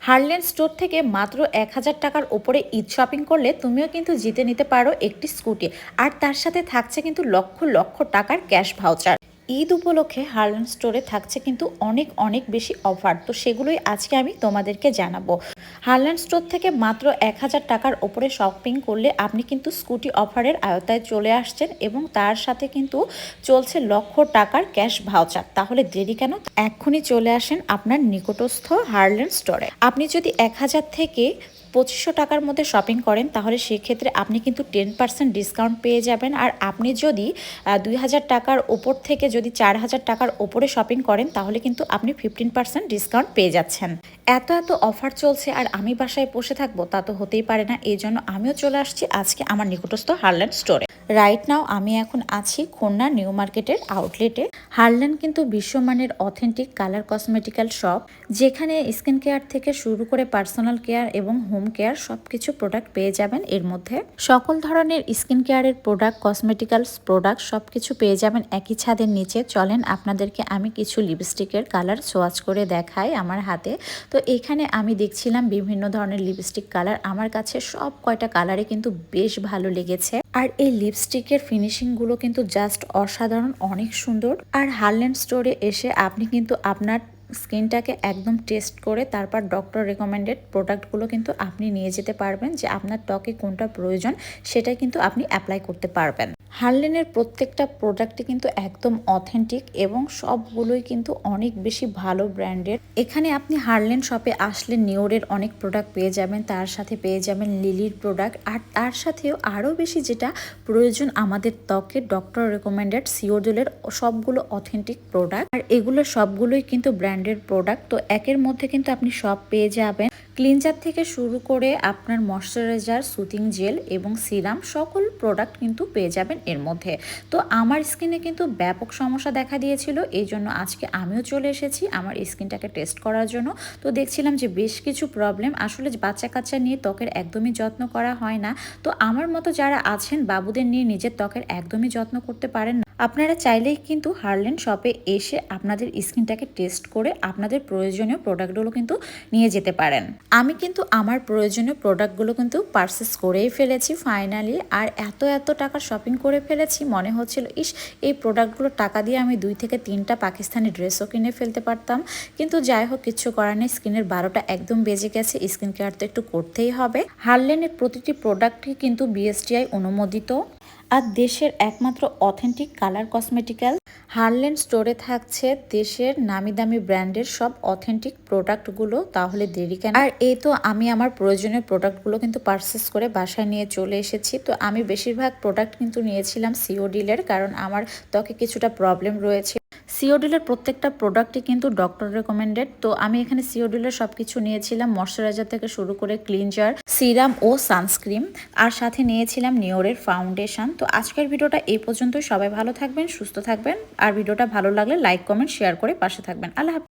হারলেন store থেকে মাত্র এক হাজার টাকার ওপরে ঈদ শপিং করলে তুমিও কিন্তু জিতে নিতে পারো একটি স্কুটি। আর তার সাথে থাকছে কিন্তু লক্ষ লক্ষ টাকার ক্যাশ ভাউচার। ঈদ উপলক্ষে হারলেন স্টোরে থাকছে কিন্তু অনেক অনেক বেশি অফার তো সেগুলোই আজকে আমি তোমাদেরকে জানাব। হারল্যান্ড স্টোর থেকে মাত্র এক হাজার টাকার ওপরে শপিং করলে আপনি কিন্তু স্কুটি অফারের আয়তায় চলে আসছেন এবং তার সাথে কিন্তু চলছে লক্ষ টাকার ক্যাশ ভাউচার তাহলে দেরি কেন? এক্ষুনি চলে আসেন আপনার নিকটস্থ হারল্যান্ড স্টোরে আপনি যদি এক হাজার থেকে পঁচিশশো টাকার মধ্যে শপিং করেন, তাহলে সেক্ষেত্রে আপনি কিন্তু টেন পার্সেন্ট ডিসকাউন্ট পেয়ে যাবেন। আর আপনি যদি দুই হাজার টাকার ওপর থেকে যদি চার হাজার টাকার ওপরে শপিং করেন, তাহলে কিন্তু আপনি ফিফটিন পার্সেন্ট ডিসকাউন্ট পেয়ে যাচ্ছেন। এত এত অফার চলছে, আর আমি বাসায় বসে থাকব, তা তো হতেই পারে না। এই জন্য আমিও চলে আসছি আজকে আমার নিকটস্থ হারল্যান্ড স্টোরে রাইট নাও আমি এখন আছি খুলনা নিউ মার্কেটের আউটলেটে হারল্যান্ড কিন্তু বিশ্বমানের অথেন্টিক কালার কসমেটিক্যাল শপ যেখানে স্কিন কেয়ার থেকে শুরু করে পার্সোনাল কেয়ার এবং হোম কেয়ার সব কিছু প্রোডাক্ট পেয়ে যাবেন এর মধ্যে। সকল ধরনের স্কিন কেয়ারের প্রোডাক্ট কসমেটিক্যালস প্রোডাক্ট সব কিছু পেয়ে যাবেন একই ছাদের নিচে। চলেন আপনাদেরকে আমি কিছু লিপস্টিকের কালার সোয়াচ করে দেখাই আমার হাতে। তো এখানে আমি দেখছিলাম বিভিন্ন ধরনের লিপস্টিক কালার আমার কাছে সব কয়টা কালারে কিন্তু বেশ ভালো লেগেছে। আর এই লিপস্টিকের ফিনিশিংগুলো কিন্তু জাস্ট অসাধারণ, অনেক সুন্দর। আর হারল্যান্ড স্টোরে এসে আপনি কিন্তু আপনার স্কিনটাকে একদম টেস্ট করে তারপর ডক্টর রেকমেন্ডেড প্রোডাক্টগুলো কিন্তু আপনি নিয়ে যেতে পারবেন যে আপনার টকে কোনটা প্রয়োজন সেটাই কিন্তু আপনি অ্যাপ্লাই করতে পারবেন। হারলেনের প্রত্যেকটা প্রোডাক্টই কিন্তু একদম অথেন্টিক এবং সবগুলোই কিন্তু অনেক বেশি ভালো ব্র্যান্ডের। এখানে আপনি হারলেন শপে আসলে নিওরের অনেক প্রোডাক্ট পেয়ে যাবেন, তার সাথে পেয়ে যাবেন লিলির প্রোডাক্ট। আর তার সাথেও আরও বেশি যেটা প্রয়োজন আমাদের ত্বকে, ডক্টর রেকমেন্ডেড সিওডেলের সবগুলো অথেন্টিক প্রোডাক্ট। আর এগুলো সবগুলোই কিন্তু ব্র্যান্ডের প্রোডাক্ট, তো একের মধ্যে কিন্তু আপনি সব পেয়ে যাবেন। ক্লিনজার থেকে শুরু করে আপনার ময়শ্চারাইজার, সুতিং জেল এবং সিরাম সকল প্রোডাক্ট কিন্তু পেয়ে যাবেন এর মধ্যে। তো আমার স্কিনে কিন্তু ব্যাপক সমস্যা দেখা দিয়েছিল, এই জন্য আজকে আমিও চলে এসেছি আমার স্কিনটাকে টেস্ট করার জন্য। তো দেখছিলাম যে বেশ কিছু প্রবলেম আসলে বাচ্চা কাচ্চা নিয়ে ত্বকের একদমই যত্ন করা হয় না। তো আমার মতো যারা আছেন, বাবুদের নিয়ে নিজের ত্বকের একদমই যত্ন করতে পারেন না। আপনারা চাইলেই কিন্তু হারলেন শপে এসে আপনাদের স্কিনটাকে টেস্ট করে আপনাদের প্রয়োজনীয় প্রোডাক্টগুলো কিন্তু নিয়ে যেতে পারেন। আমি কিন্তু আমার প্রয়োজনীয় প্রোডাক্টগুলো কিন্তু পারচেস করেই ফেলেছি ফাইনালি আর এত এত টাকা শপিং করে ফেলেছি, মনে হচ্ছিল, ইস, এই প্রোডাক্টগুলো টাকা দিয়ে আমি দুই থেকে তিনটা পাকিস্তানি ড্রেসও কিনে ফেলতে পারতাম। কিন্তু যাই হোক, কিছু করার নেই, স্কিনের বারোটা একদম বেজে গেছে স্কিন কেয়ার তো একটু করতেই হবে। হারলেনের প্রতিটি প্রোডাক্টই কিন্তু বিএসটিআই অনুমোদিত। আর দেশের একমাত্র অথেন্টিক কালার কসমেটিক্যাল হারলেন স্টোরে থাকছে দেশের নামি দামি ব্র্যান্ডের সব অথেন্টিক প্রোডাক্টগুলো তাহলে দেরি কেন? আর এই তো আমি আমার প্রয়োজনীয় প্রোডাক্টগুলো কিন্তু পারচেস করে বাসায় নিয়ে চলে এসেছি। তো আমি বেশিরভাগ প্রোডাক্ট কিন্তু নিয়েছিলাম সিও ডিলের কারণ আমার ত্বকে কিছুটা প্রবলেম রয়েছে। সিওডিলের প্রত্যেকটা প্রোডাক্টই কিন্তু ডক্টর রেকমেন্ডেড তো আমি এখানে সিওডিলের সব কিছু নিয়েছিলাম ময়শ্চারাইজার থেকে শুরু করে ক্লিনজার সিরাম ও সানস্ক্রিন আর সাথে নিয়েছিলাম নিওরের ফাউন্ডেশন তো আজকের ভিডিওটা এই পর্যন্তই। সবাই ভালো থাকবেন, সুস্থ থাকবেন। আর ভিডিওটা ভালো লাগলে লাইক কমেন্ট শেয়ার করে পাশে থাকবেন। আল্লাহ।